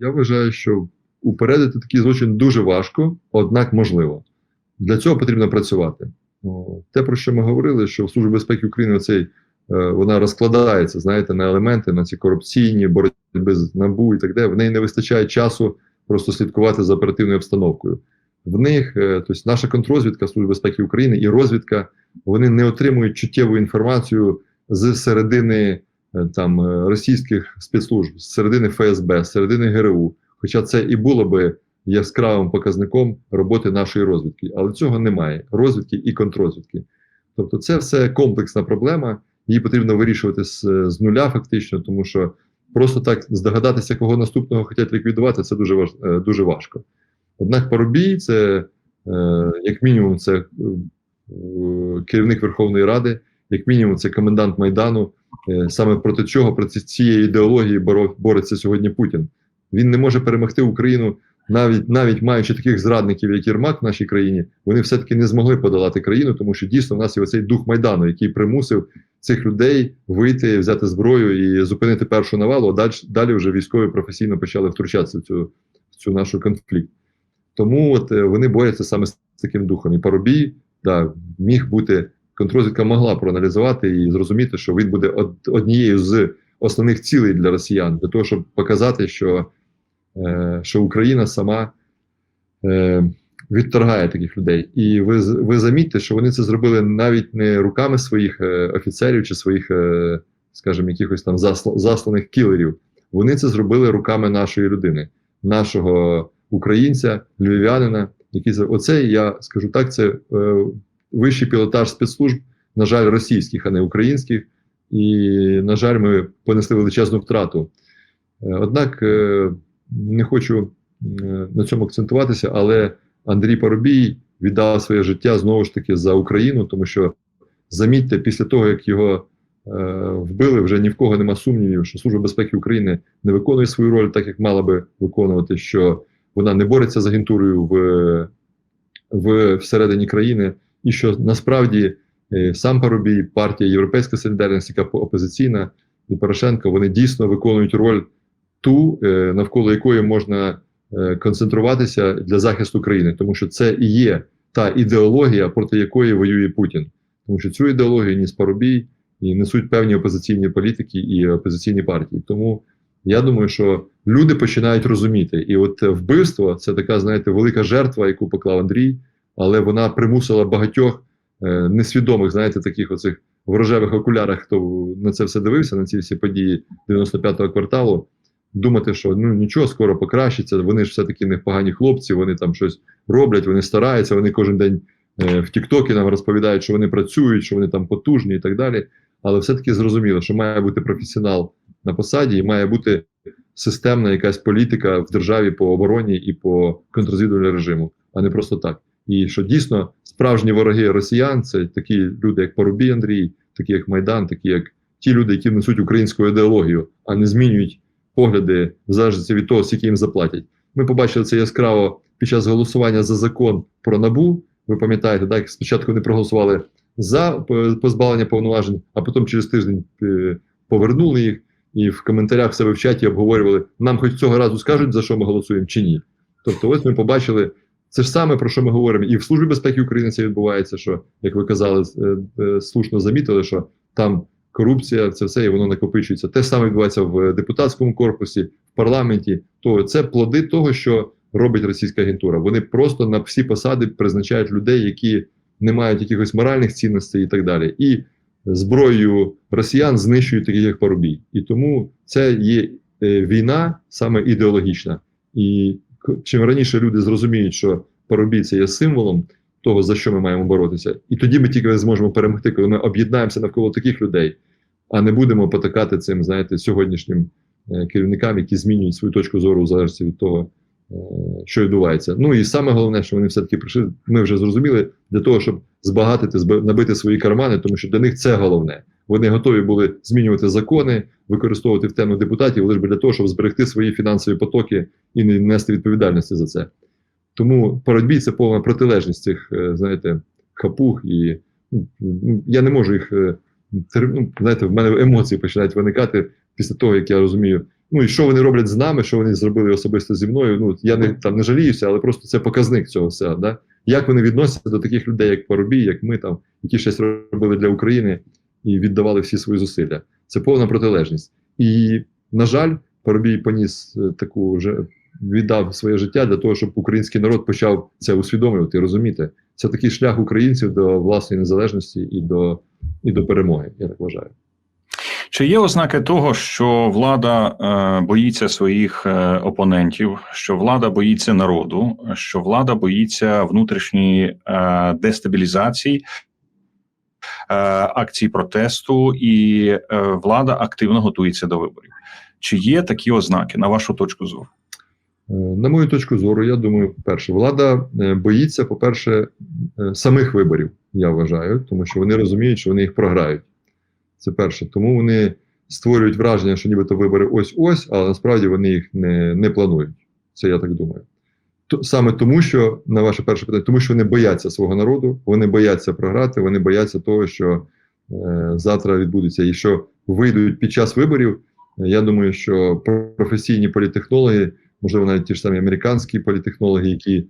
Я вважаю, що упередити такий злочин дуже важко, однак можливо. Для цього потрібно працювати. Ну, Те, про що ми говорили, що в Службі безпеки України оцей, е, вона розкладається, знаєте, на елементи, на ці корупційні боротьби з НАБУ і так далі. В неї не вистачає часу просто слідкувати за оперативною обстановкою. В них, е, тобто наша контррозвідка Служби безпеки України і розвідка, вони не отримують чуттєву інформацію з середини там е, російських спецслужб, з середини ФСБ, з середини ГРУ. Хоча це і було би яскравим показником роботи нашої розвідки, але цього немає розвідки і контррозвідки. Тобто, це все комплексна проблема, її потрібно вирішувати з, з нуля, фактично, тому що просто так здогадатися, кого наступного хочуть ліквідувати, це дуже важ, е, дуже важко. Однак Парубій, це е, як мінімум, це е, керівник Верховної Ради, як мінімум, це комендант Майдану. Е, саме проти чого проти цієї ідеології бореться сьогодні Путін. Він не може перемогти Україну, навіть навіть маючи таких зрадників, як Єрмак в нашій країні, вони все-таки не змогли подолати країну, тому що дійсно в нас є оцей дух Майдану, який примусив цих людей вийти, взяти зброю і зупинити першу навалу, а далі, далі вже військові професійно почали втручатися в цю, в цю нашу конфлікт. Тому от е, вони борються саме з таким духом. І Парубій да, міг бути, контрозвідка могла проаналізувати і зрозуміти, що він буде однією з основних цілей для росіян, для того, щоб показати, що Е, що Україна сама е, відторгає таких людей. І ви ви замітьте, що вони це зробили навіть не руками своїх е, офіцерів чи своїх, скажімо, якихось там засланих кілерів. Вони це зробили руками нашої людини, нашого українця, львів'янина. Який оце я скажу так, це вищий пілотаж спецслужб, на жаль, російських, а не українських. І, на жаль, ми понесли величезну втрату. Однак не хочу е, на цьому акцентуватися, але Андрій Парубій віддав своє життя знову ж таки за Україну, тому що замітьте, після того, як його е, вбили, вже ні в кого нема сумнівів, що Служба безпеки України не виконує свою роль, так як мала би виконувати, що вона не бореться з агентурою в, в всередині країни, і що насправді е, сам Парубій, партія Європейська Солідарність, яка опозиційна, і Порошенко, вони дійсно виконують роль ту, е, навколо якої можна е, концентруватися для захисту країни, тому що це і є та ідеологія, проти якої воює Путін, тому що цю ідеологію ніс Парубій і несуть певні опозиційні політики і опозиційні партії. Тому я думаю, що люди починають розуміти, і от вбивство це така, знаєте, велика жертва, яку поклав Андрій, але вона примусила багатьох е, несвідомих, знаєте, таких оцих в рожевих окулярах, хто на це все дивився, на ці всі події 95-го кварталу думати, що ну нічого, скоро покращиться. Вони ж все-таки не погані хлопці, вони там щось роблять, вони стараються, вони кожен день е, в Тіктокі нам розповідають, що вони працюють, що вони там потужні і так далі. Але все-таки зрозуміло, що має бути професіонал на посаді, і має бути системна якась політика в державі по обороні і по контррозвідувальному режиму, а не просто так. І що дійсно справжні вороги росіян це такі люди, як Порубій Андрій, такі як Майдан, такі як ті люди, які несуть українську ідеологію, а не змінюють погляди в залежності від того, скільки їм заплатять. Ми побачили це яскраво під час голосування за закон про набу. Ви пам'ятаєте, так спочатку вони проголосували за позбавлення повноважень, а потім через тиждень е, повернули їх і в коментарях себе в чаті обговорювали, нам хоч цього разу скажуть, за що ми голосуємо чи ні. Тобто, ось ми побачили це ж саме про що ми говоримо, і в Службі безпеки України це відбувається, що, як ви казали, е, е, слушно замітили, що там корупція, це все і воно накопичується. Те саме відбувається в депутатському корпусі, в парламенті. То це плоди того, що робить російська агентура. Вони просто на всі посади призначають людей, які не мають якихось моральних цінностей і так далі. І зброєю росіян знищують таких як Парубій. І тому це є е, війна саме ідеологічна. І чим раніше люди зрозуміють, що Парубій це є символом того, за що ми маємо боротися. І тоді ми тільки зможемо перемогти, коли ми об'єднаємося навколо таких людей, а не будемо потакати цим, знаєте, сьогоднішнім е, керівникам, які змінюють свою точку зору в залежності від того, е, що відбувається. Ну і саме головне, що вони все-таки прийшли, ми вже зрозуміли, для того, щоб збагатити, набити свої кармани, тому що для них це головне. Вони готові були змінювати закони, використовувати в тему депутатів, лише для того, щоб зберегти свої фінансові потоки і не нести відповідальності за це. Тому боротьбі це повна протилежність цих, е, знаєте, хапух, і ну, я не можу їх. Е, ну, знаєте, в мене емоції починають виникати після того, як я розумію. Ну і що вони роблять з нами, що вони зробили особисто зі мною. Ну я не там не жаліюся, але просто це показник цього всього. Да? Як вони відносяться до таких людей, як Парубій, як ми там, які щось робили для України і віддавали всі свої зусилля. Це повна протилежність. І, на жаль, Парубій поніс е, таку вже віддав своє життя для того, щоб український народ почав це усвідомлювати розуміти. Це такий шлях українців до власної незалежності і до, і до перемоги, я так вважаю. Чи є ознаки того, що влада е, боїться своїх е, опонентів, що влада боїться народу, що влада боїться внутрішньої е, дестабілізації, акцій протесту, і е, влада активно готується до виборів? Чи є такі ознаки на вашу точку зору? Е, На мою точку зору, я думаю, перше, влада е, боїться, по-перше, е, самих виборів, я вважаю, тому що вони розуміють, що вони їх програють. Це перше. Тому вони створюють враження, що нібито вибори ось-ось, але насправді вони їх не, не планують. Це я так думаю. Саме тому, що на ваше перше питання, тому що вони бояться свого народу, вони бояться програти, вони бояться того, що е, завтра відбудеться і що вийдуть під час виборів. Я думаю, що професійні політехнологи, можливо, навіть ті ж самі американські політехнологи, які е,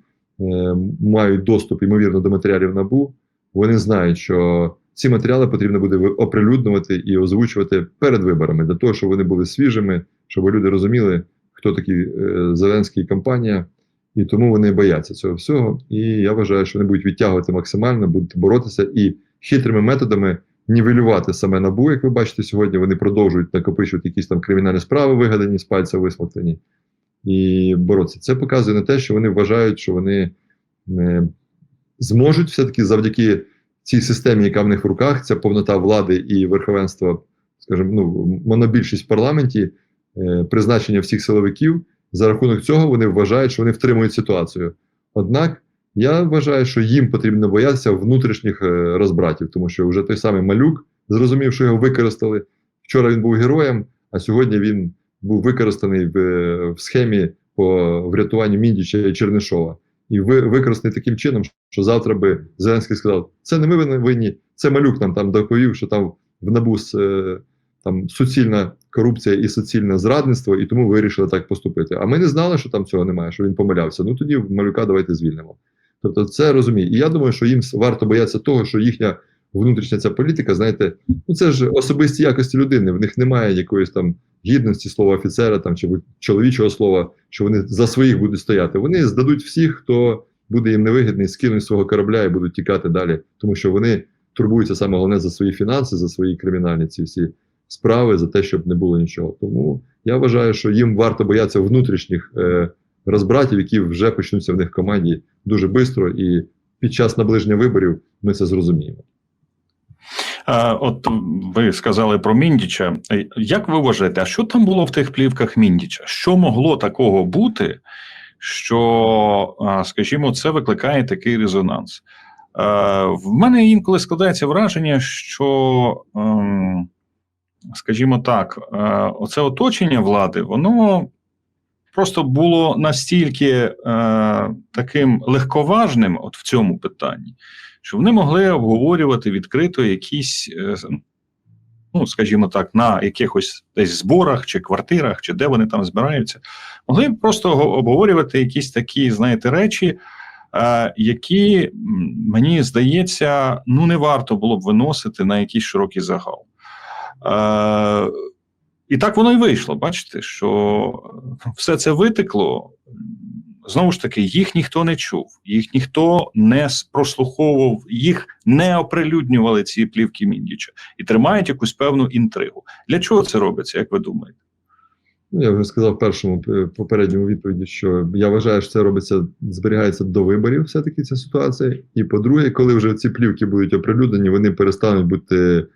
мають доступ, ймовірно, до матеріалів НАБУ, вони знають, що ці матеріали потрібно буде оприлюднювати і озвучувати перед виборами, для того, щоб вони були свіжими, щоб люди розуміли, хто такий е, Зеленський і компанія, і тому вони бояться цього всього. І я вважаю, що вони будуть відтягувати максимально, будуть боротися і хитрими методами нівелювати саме набу, як ви бачите сьогодні. Вони продовжують накопичувати якісь там кримінальні справи, вигадані з пальця висмоктані, і боротися. Це показує на те, що вони вважають, що вони е, зможуть все-таки завдяки цій системі, яка в них в руках, ця повнота влади і верховенство, скажімо, ну, монобільшість в парламенті, е, призначення всіх силовиків. За рахунок цього вони вважають, що вони втримують ситуацію. Однак я вважаю, що їм потрібно боятися внутрішніх е, розбратів, тому що вже той самий малюк зрозумів, що його використали. Вчора він був героєм, а сьогодні він був використаний в, е, в схемі по врятуванню Міндіча і Чернишова. І ви, використаний таким чином, що завтра би Зеленський сказав: це не ми винні- це малюк нам там доповів, що там в НАБУ с- е, там суцільна корупція і суцільне зрадництво, і тому вирішили так поступити. А ми не знали, що там цього немає, що він помилявся. Ну тоді малюка давайте звільнимо. Тобто, це розуміє. І я думаю, що їм варто боятися того, що їхня внутрішня ця політика, знаєте, ну це ж особисті якості людини. В них немає якоїсь там гідності слова офіцера там чи чоловічого слова, що вони за своїх будуть стояти. Вони здадуть всіх, хто буде їм невигідний, скинуть свого корабля і будуть тікати далі, тому що вони турбуються саме головне за свої фінанси, за свої кримінальні ці всі справи, за те, щоб не було нічого. Тому я вважаю, що їм варто боятися внутрішніх е, розбратів, які вже почнуться в них в команді дуже швидко, і під час наближення виборів ми це зрозуміємо. От ви сказали про Міндіча. Е, Як ви вважаєте, а що там було в тих плівках Міндіча? Що могло такого бути, що, скажімо, це викликає такий резонанс? Е, В мене інколи складається враження, що, ем, скажімо так, е, оце оточення влади, воно просто було настільки е, таким легковажним от в цьому питанні, що вони могли обговорювати відкрито якісь, е, ну скажімо так, на якихось десь зборах чи квартирах, чи де вони там збираються, могли просто обговорювати якісь такі, знаєте, речі, які мені здається, ну не варто було б виносити на якийсь широкий загал. Е, і так воно і вийшло. Бачите, що все це витекло. Знову ж таки, їх ніхто не чув, їх ніхто не прослуховував, їх не оприлюднювали ці плівки Міндіча і тримають якусь певну інтригу. Для чого це робиться, як ви думаєте? Ну, я вже сказав в першому е, попередньому відповіді, що я вважаю, що це робиться, зберігається до виборів, все-таки ця ситуація. І по-друге, коли вже ці плівки будуть оприлюднені, вони перестануть бути, е,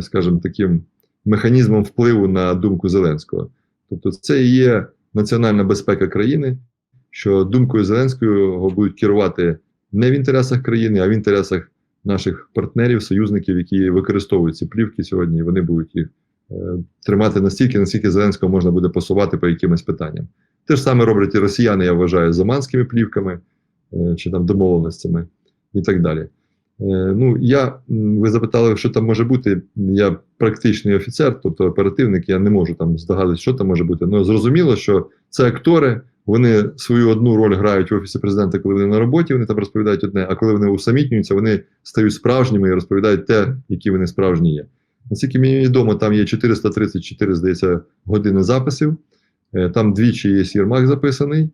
скажімо, таким механізмом впливу на думку Зеленського. Тобто, це і є національна безпека країни, що думкою Зеленського будуть керувати не в інтересах країни, а в інтересах наших партнерів, союзників, які використовують ці плівки сьогодні, і вони будуть їх е, тримати настільки, наскільки Зеленського можна буде посувати по якимось питанням. Те ж саме роблять і росіяни, я вважаю, з оманськими плівками е, чи там домовленостями і так далі. Ну, я, ви запитали, що там може бути. Я практичний офіцер, тобто оперативник, я не можу там здогадуватися, що там може бути. Ну, зрозуміло, що це актори, вони свою одну роль грають в офісі президента, коли вони на роботі, вони там розповідають одне, а коли вони усамітнюються, вони стають справжніми і розповідають те, які вони справжні є. Наскільки мені відомо, там є 434, здається, години записів. Е, Там двічі є Єрмак записаний.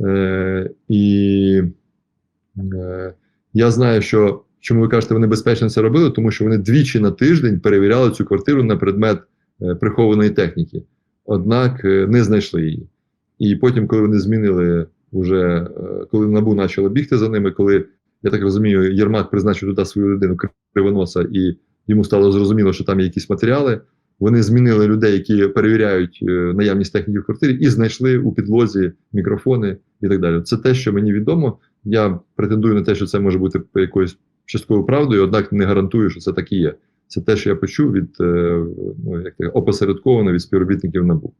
Е, І е, я знаю, що чому ви кажете, вони безпечно це робили, тому що вони двічі на тиждень перевіряли цю квартиру на предмет е, прихованої техніки, однак е, не знайшли її. І потім, коли вони змінили, вже, е, коли набу почало бігти за ними, коли я так розумію, Єрмак призначив туди свою людину кривоноса, і йому стало зрозуміло, що там є якісь матеріали. Вони змінили людей, які перевіряють наявність техніки в квартирі, і знайшли у підлозі мікрофони і так далі. Це те, що мені відомо. Я претендую на те, що це може бути якоюсь частковою правдою, однак не гарантую, що це так і є. Це те, що я почув від е, ну, опосередковано від співробітників НАБУ.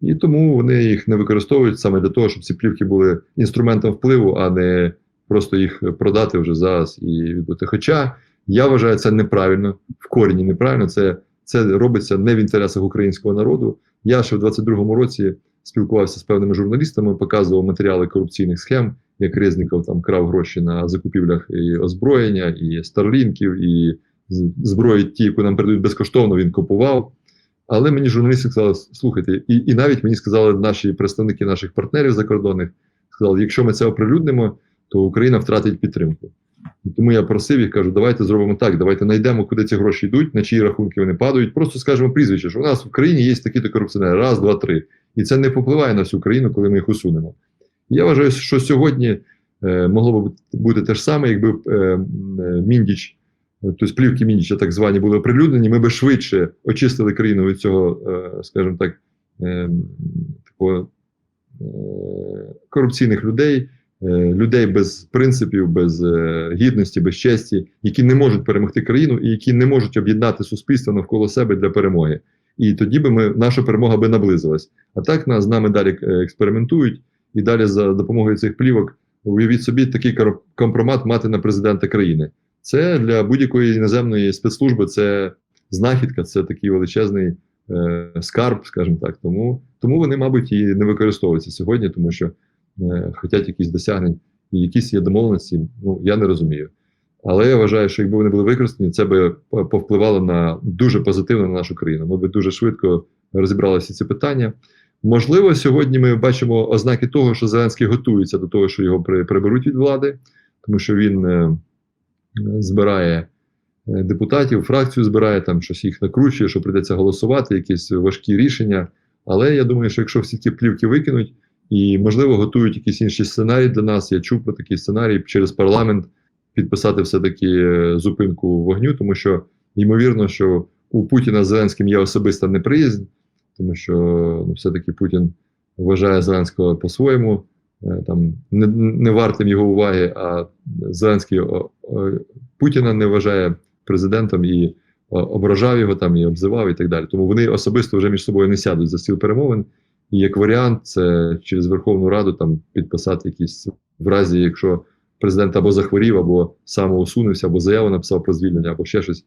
І тому вони їх не використовують саме для того, щоб ці плівки були інструментом впливу, а не просто їх продати вже зараз і відбути. Хоча я вважаю це неправильно, в корені неправильно. Це, це робиться не в інтересах українського народу. Я ще в 22-му році спілкувався з певними журналістами, показував матеріали корупційних схем, як Резніков там крав гроші на закупівлях і озброєння, і старлінків, і зброї, ті, яку нам передають безкоштовно, він купував. Але мені журналісти сказали, слухайте, і, і навіть мені сказали наші представники наших партнерів закордонних, сказали, якщо ми це оприлюднимо, то Україна втратить підтримку. І тому я просив їх, кажу, давайте зробимо так, давайте знайдемо, куди ці гроші йдуть, на чиї рахунки вони падають. Просто скажемо прізвище, що у нас в країні є такі-то корупціонери, раз, два, три. І це не попливає на всю країну, коли ми їх усунемо. Я вважаю, що сьогодні е, могло б бути те ж саме, якби е, е, Міндіч, тобто плівки Міндіча так звані були оприлюднені, ми би швидше очистили країну від цього, скажімо так, такого корупційних людей, людей без принципів, без гідності, без честі, які не можуть перемогти країну і які не можуть об'єднати суспільство навколо себе для перемоги. І тоді би ми наша перемога би наблизилась. А так нас з нами далі е, експериментують, і далі за допомогою цих плівок уявіть собі такий компромат мати на президента країни. Це для будь-якої іноземної спецслужби це знахідка, це такий величезний е, скарб, скажімо так. Тому, тому вони, мабуть, і не використовуються сьогодні, тому що е, хочуть якісь досягнень і якісь є домовленості. Ну я не розумію. Але я вважаю, що якби вони були використані, це би повпливало на дуже позитивно на нашу країну. Ми би дуже швидко розібрали всі ці питання. Можливо, сьогодні ми бачимо ознаки того, що Зеленський готується до того, що його приберуть від влади, тому що він е, збирає е, депутатів, фракцію збирає, там щось їх накручує, що прийдеться голосувати, якісь важкі рішення. Але я думаю, що якщо всі ті плівки викинуть, і можливо готують якісь інші сценарії для нас. Я чув про такий сценарій через парламент підписати все-таки е, зупинку вогню, тому що ймовірно, що у Путіна з Зеленським є особиста неприязнь, тому що ну, все-таки Путін вважає Зеленського по-своєму, е, там не, не вартим його уваги, а Зеленський о, о, Путіна не вважає президентом і о, ображав його там і обзивав, і так далі. Тому вони особисто вже між собою не сядуть за стіл перемовин. І як варіант, це через Верховну Раду там підписати якісь в разі, якщо президент або захворів, або самоусунувся, або заяву написав про звільнення, або ще щось.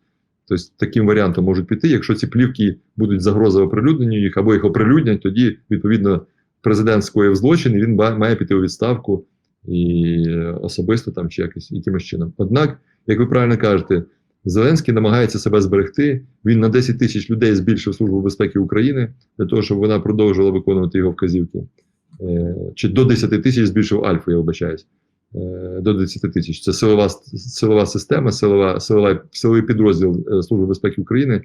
Тобто таким варіантом можуть піти. Якщо ці плівки будуть загрози оприлюдненню їх, або їх оприлюднять, тоді відповідно президент скоїв злочин, і він має піти у відставку і е, особисто там чи якось якимось чином. Однак, як ви правильно кажете, Зеленський намагається себе зберегти. Він на 10 тисяч людей збільшив службу безпеки України для того, щоб вона продовжувала виконувати його вказівки. Е, Чи до 10 тисяч збільшив Альфу, я вибачаюсь. Е, До 10 тисяч. Це силова, силова система, силова, силова, силовий підрозділ е, Служби безпеки України,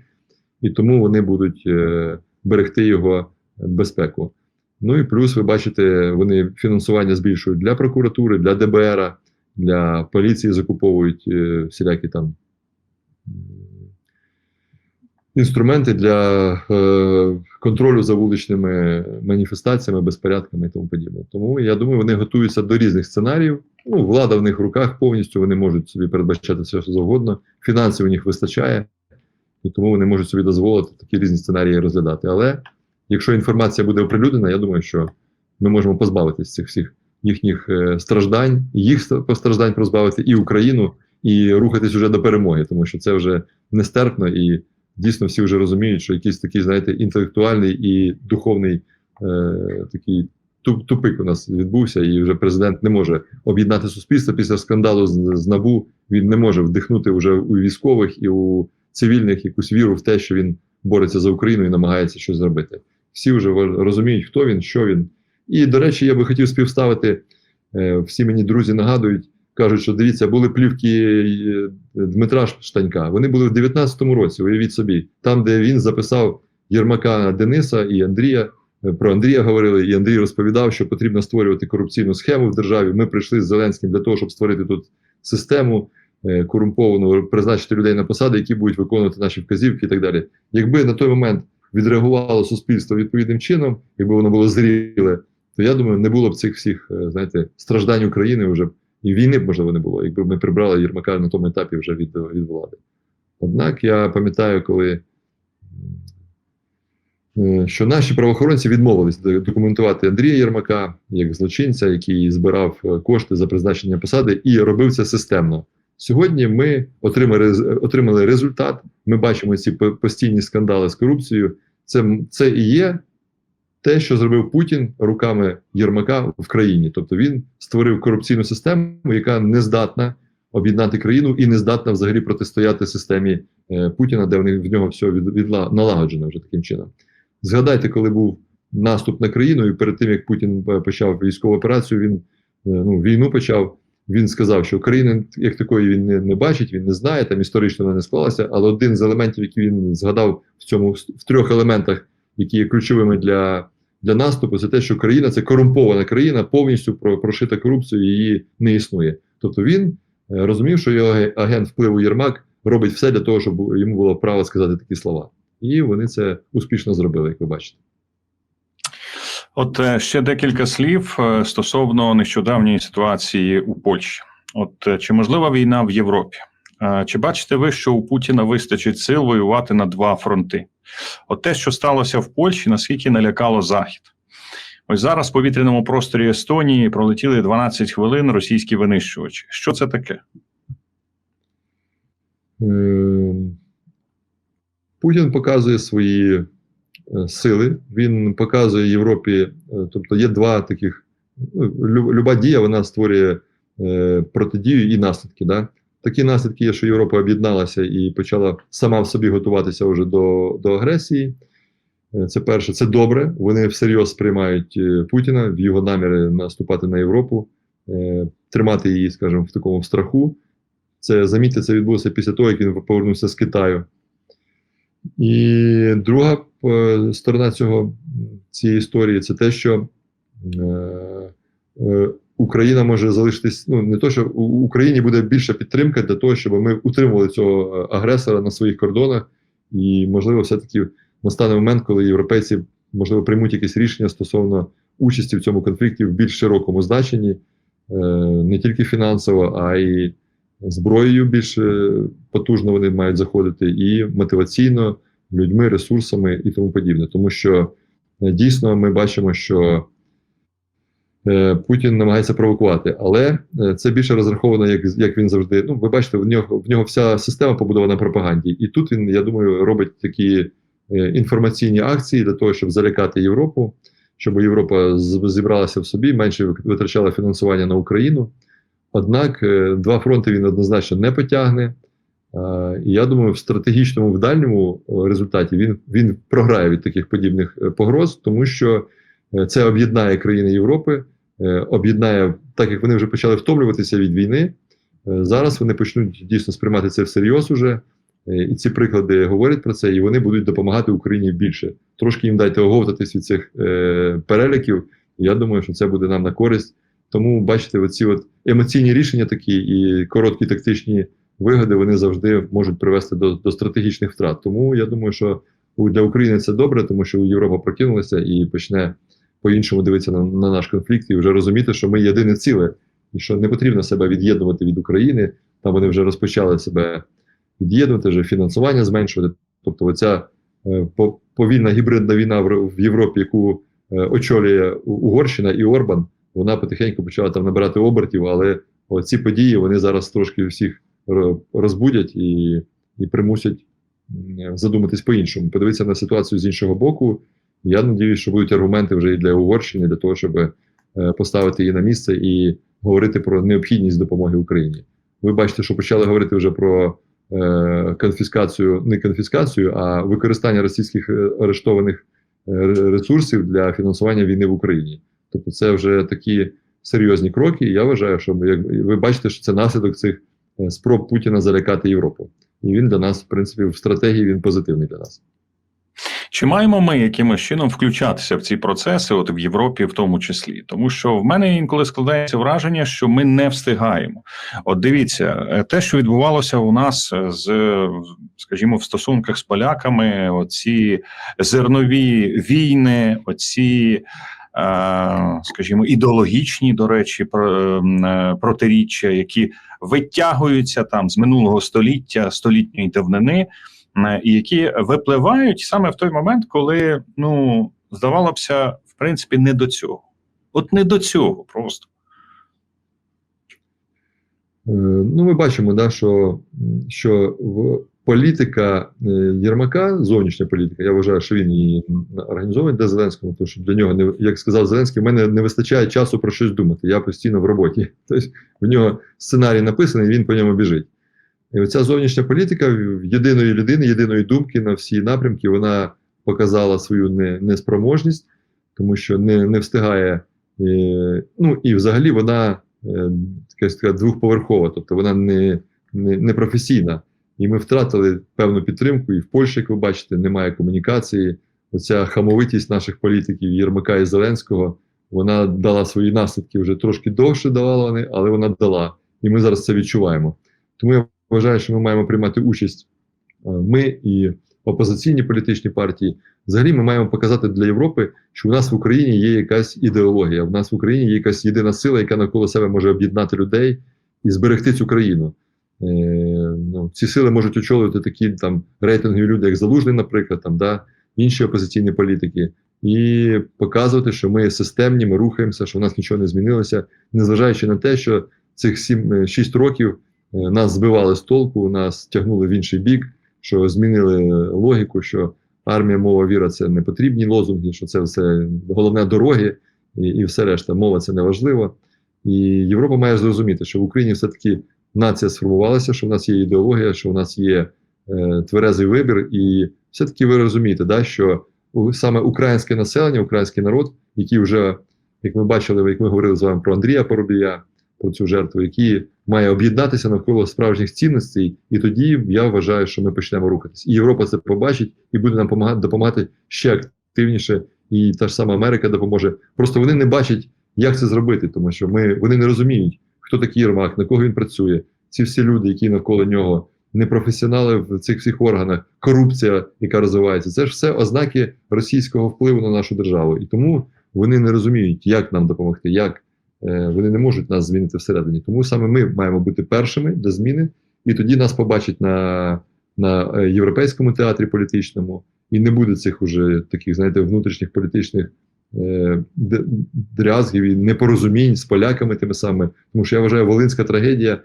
і тому вони будуть е, берегти його безпеку. Ну і плюс, ви бачите, вони фінансування збільшують для прокуратури, для ДБР, для поліції закуповують всілякі там інструменти для е, контролю за вуличними маніфестаціями, безпорядками і тому подібне. Тому я думаю, вони готуються до різних сценаріїв. Ну, влада в них в руках повністю, вони можуть собі передбачати все, що завгодно. Фінансів у них вистачає, і тому вони можуть собі дозволити такі різні сценарії розглядати. Але якщо інформація буде оприлюднена, я думаю, що ми можемо позбавитися цих всіх їхніх е, страждань, їх постраждань позбавити і Україну, і рухатись уже до перемоги, тому що це вже нестерпно і дійсно всі вже розуміють, що якийсь такий, знаєте, інтелектуальний і духовний е, такий тупик у нас відбувся, і вже президент не може об'єднати суспільство після скандалу з, з НАБУ. Він не може вдихнути вже у військових і у цивільних якусь віру в те, що він бореться за Україну і намагається щось зробити. Всі вже розуміють, хто він, що він. І, до речі, я би хотів співставити. е, Всі мені друзі нагадують, кажуть, що дивіться, були плівки е, Дмитра Штанька. Вони були в 19-му році, уявіть собі, там, де він записав Єрмака Дениса і Андрія. е, Про Андрія говорили, і Андрій розповідав, що потрібно створювати корупційну схему в державі. Ми прийшли з Зеленським для того, щоб створити тут систему е, корумповану, призначити людей на посади, які будуть виконувати наші вказівки і так далі. Якби на той момент відреагувало суспільство відповідним чином, якби воно було зріле, то я думаю, не було б цих всіх, знаєте, страждань України вже і війни б можливо не було, якби ми прибрали Єрмака на тому етапі вже від, від влади. Однак я пам'ятаю, коли е, що наші правоохоронці відмовились документувати Андрія Єрмака як злочинця, який збирав е, кошти за призначення посади, і робив це системно. Сьогодні ми отримали, отримали результат. Ми бачимо ці постійні скандали з корупцією. Це, це і є те, що зробив Путін руками Єрмака в країні. Тобто він створив корупційну систему, яка не здатна об'єднати країну і не здатна взагалі протистояти системі е, Путіна, де в нього все від, відла, налагоджено вже таким чином. Згадайте, коли був наступ на країну, і перед тим як Путін е, почав військову операцію, він е, ну, війну почав. Він сказав, що України як такої він не, не бачить, він не знає, там історично вона не склалася. Але один з елементів, який він згадав в цьому в трьох елементах, які є ключовими для, для наступу, це те, що країна це корумпована країна, повністю прошита корупцією, її не існує. Тобто він е, розумів, що його агент впливу Єрмак робить все для того, щоб йому було право сказати такі слова. І вони це успішно зробили, як ви бачите. От е, ще декілька слів е, стосовно нещодавньої ситуації у Польщі. От чи можлива війна в Європі? Чи бачите ви, що у Путіна вистачить сил воювати на два фронти? От те, що сталося в Польщі, наскільки налякало Захід. Ось зараз в повітряному просторі Естонії пролетіли 12 хвилин російські винищувачі. Що це таке? Е, Путін показує свої е, сили, він показує Європі, е, тобто є два таких. ну, Люба дія вона створює е, протидію і наслідки. Да? Такі наслідки є, що Європа об'єдналася і почала сама в собі готуватися вже до, до агресії. Е, Це перше, це добре. Вони всерйоз сприймають е, Путіна в його наміри наступати на Європу, е, тримати її, скажімо, в такому страху. Це замітьте, це відбулося після того, як він повернувся з Китаю. І друга сторона цього цієї історії це те, що Україна може залишитись. Ну не то, що у Україні буде більша підтримка для того, щоб ми утримували цього е, агресора на своїх кордонах, і можливо, все-таки настане момент, коли європейці можливо приймуть якесь рішення стосовно участі в цьому конфлікті в більш широкому значенні, е, не тільки фінансово, а й зброєю більш е, потужно вони мають заходити, і мотиваційно, людьми, ресурсами і тому подібне. Тому що дійсно ми бачимо, що Путін намагається провокувати, але е, це більше розраховано, як, як він завжди. Ну, ви бачите, в нього в нього вся система побудована на пропаганді. І тут він, я думаю, робить такі е, інформаційні акції для того, щоб залякати Європу, щоб Європа зібралася в собі, менше витрачала фінансування на Україну. Однак е, два фронти він однозначно не потягне. І я думаю, в стратегічному в дальньому е, результаті він, він програє від таких подібних е, погроз, тому що е, це об'єднає країни Європи, е, об'єднає, так як вони вже почали втомлюватися від війни. е, Зараз вони почнуть дійсно сприймати це всерйоз уже. е, І ці приклади говорять про це, і вони будуть допомагати Україні більше. Трошки їм дайте оговтатись від цих е, переліків. Я думаю, що це буде нам на користь. Тому бачите, оці от емоційні рішення такі і короткі тактичні вигоди вони завжди можуть привести до, до стратегічних втрат. Тому я думаю, що для України це добре, тому що Європа прокинулася і почне по-іншому дивитися на, на наш конфлікт і вже розуміти, що ми єдине ціле, і що не потрібно себе від'єднувати від України. Там вони вже розпочали себе від'єднувати, вже фінансування зменшувати. Тобто, оця е, по- повільна гібридна війна в, в Європі, яку е, очолює Угорщина і Орбан, вона потихеньку почала там набирати обертів, але ці події вони зараз трошки всіх розбудять і, і примусять задуматись по-іншому, подивитися на ситуацію з іншого боку. Я надіюсь, що будуть аргументи вже і для Угорщини, для того, щоб е, поставити її на місце і говорити про необхідність допомоги Україні. Ви бачите, що почали говорити вже про е, конфіскацію, не конфіскацію, а використання російських е, арештованих ресурсів для фінансування війни в Україні. Тобто, це вже такі серйозні кроки. І я вважаю, що ми, як ви бачите, що це наслідок цих спроб Путіна залякати Європу. І він для нас, в принципі, в стратегії він позитивний для нас. Чи маємо ми якимось чином включатися в ці процеси, от в Європі, в тому числі? Тому що в мене інколи складається враження, що ми не встигаємо. От дивіться, е, те, що відбувалося у нас е, з, скажімо, в стосунках з поляками, оці зернові війни, оці. е, Скажімо, ідеологічні, до речі, про- протиріччя, які витягуються там з минулого століття, столітньої давнини, які випливають саме в той момент, коли ну здавалося б, в принципі, не до цього. От не до цього просто. Е, Ну, ми бачимо, да, що, що політика е, Єрмака, зовнішня політика, я вважаю, що він її організовує для Зеленського, тому що для нього, як сказав Зеленський, в мене не вистачає часу про щось думати. Я постійно в роботі. Тобто в нього сценарій написаний, він по ньому біжить. І оця зовнішня політика єдиної людини, єдиної думки на всі напрямки, вона показала свою неспроможність, тому що не, не встигає. Е, ну і взагалі вона е, така двохповерхова, тобто вона не, не, не професійна. І ми втратили певну підтримку. І в Польщі, як ви бачите, немає комунікації. Оця хамовитість наших політиків Єрмака і Зеленського, вона дала свої наслідки вже трошки довше давала вони, але вона дала. І ми зараз це відчуваємо. Тому я вважаю, що ми маємо приймати участь е, ми і опозиційні політичні партії. Взагалі, ми маємо показати для Європи, що у нас в Україні є якась ідеологія. В нас в Україні є якась єдина сила, яка навколо себе може об'єднати людей і зберегти цю країну. Е, ну, ці сили можуть очолювати такі там рейтингові люди, як Залужний, наприклад, там, да, інші опозиційні політики, і показувати, що ми системні, ми рухаємося, що в нас нічого не змінилося, незважаючи на те, що цих 7-6 років е, нас збивали з толку, нас тягнули в інший бік, що змінили логіку, що армія, мова, віра це не потрібні лозунги, що це все головне дороги, і, і все решта. Мова це не важливо. І Європа має зрозуміти, що в Україні все-таки нація сформувалася, що в нас є ідеологія, що в нас є е, тверезий вибір, і все-таки ви розумієте, да, що саме українське населення, український народ, який вже, як ми бачили, як ми говорили з вами про Андрія Поробія, про цю жертву, який має об'єднатися навколо справжніх цінностей, і тоді я вважаю, що ми почнемо рухатись. І Європа це побачить і буде нам помагати, допомагати ще активніше. І та ж сама Америка допоможе. Просто вони не бачать, як це зробити, тому що ми вони не розуміють, хто такий Єрмак, на кого він працює. Ці всі люди, які навколо нього, не професіонали в цих всіх органах, корупція, яка розвивається, це ж все ознаки російського впливу на нашу державу. І тому вони не розуміють, як нам допомогти, як вони не можуть нас змінити всередині. Тому саме ми маємо бути першими для зміни, і тоді нас побачать на, на е, європейському театрі політичному, і не буде цих уже таких, знаєте, внутрішніх політичних е, дрязгів і непорозумінь з поляками тими самими. Тому що я вважаю, волинська трагедія.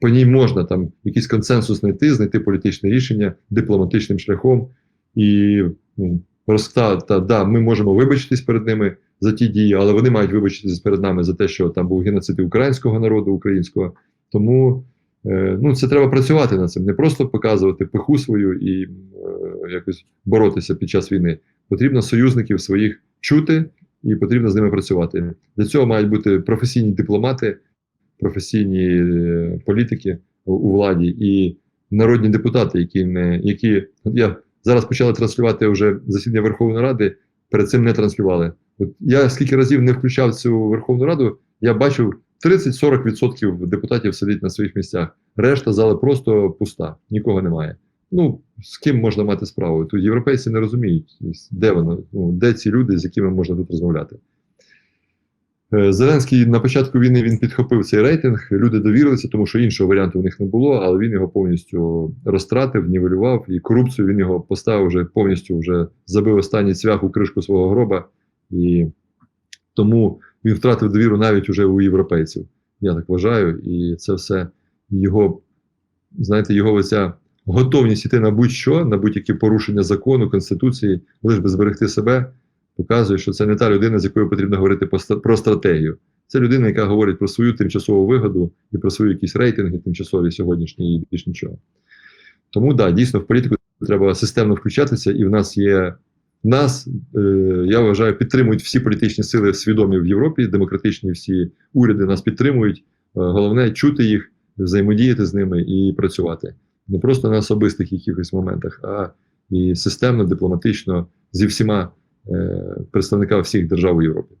По ній можна там якийсь консенсус знайти, знайти політичне рішення дипломатичним шляхом і ну, розта, та да, ми можемо вибачитись перед ними за ті дії, але вони мають вибачитись перед нами за те, що там був геноцид українського народу, українського. Тому е, ну, це треба працювати над цим, не просто показувати пиху свою і е, якось боротися під час війни. Потрібно союзників своїх чути і потрібно з ними працювати. Для цього мають бути професійні дипломати, професійні е, політики у, у владі і народні депутати, які не які я зараз почали транслювати вже засідання Верховної Ради. Перед цим не транслювали. От я скільки разів не включав цю Верховну Раду, я бачив 30-40% депутатів сидить на своїх місцях. Решта зали просто пуста, нікого немає. Ну з ким можна мати справу? Тут європейці не розуміють, де воно, ну де ці люди, з якими можна тут розмовляти. Е, Зеленський на початку війни він підхопив цей рейтинг. Люди довірилися, тому що іншого варіанту в них не було, але він його повністю розтратив, нівелював, і корупцію він його поставив вже повністю вже забив останній цвях у кришку свого гроба, і тому він втратив довіру навіть уже у європейців. Я так вважаю, і це все його знаєте, його оця готовність іти на будь-що, на будь-які порушення закону, конституції, лиш би зберегти себе, показує, що це не та людина, з якою потрібно говорити про стратегію. Це людина, яка говорить про свою тимчасову вигоду і про свої якісь рейтинги тимчасові сьогоднішні і більш нічого. Тому да, дійсно в політику треба системно включатися, і в нас є. Нас, е, я вважаю, підтримують всі політичні сили свідомі в Європі, демократичні всі уряди нас підтримують. Е, головне чути їх, взаємодіяти з ними і працювати. Не просто на особистих якихось моментах, а і системно, дипломатично зі всіма е, представниками всіх держав у Європі.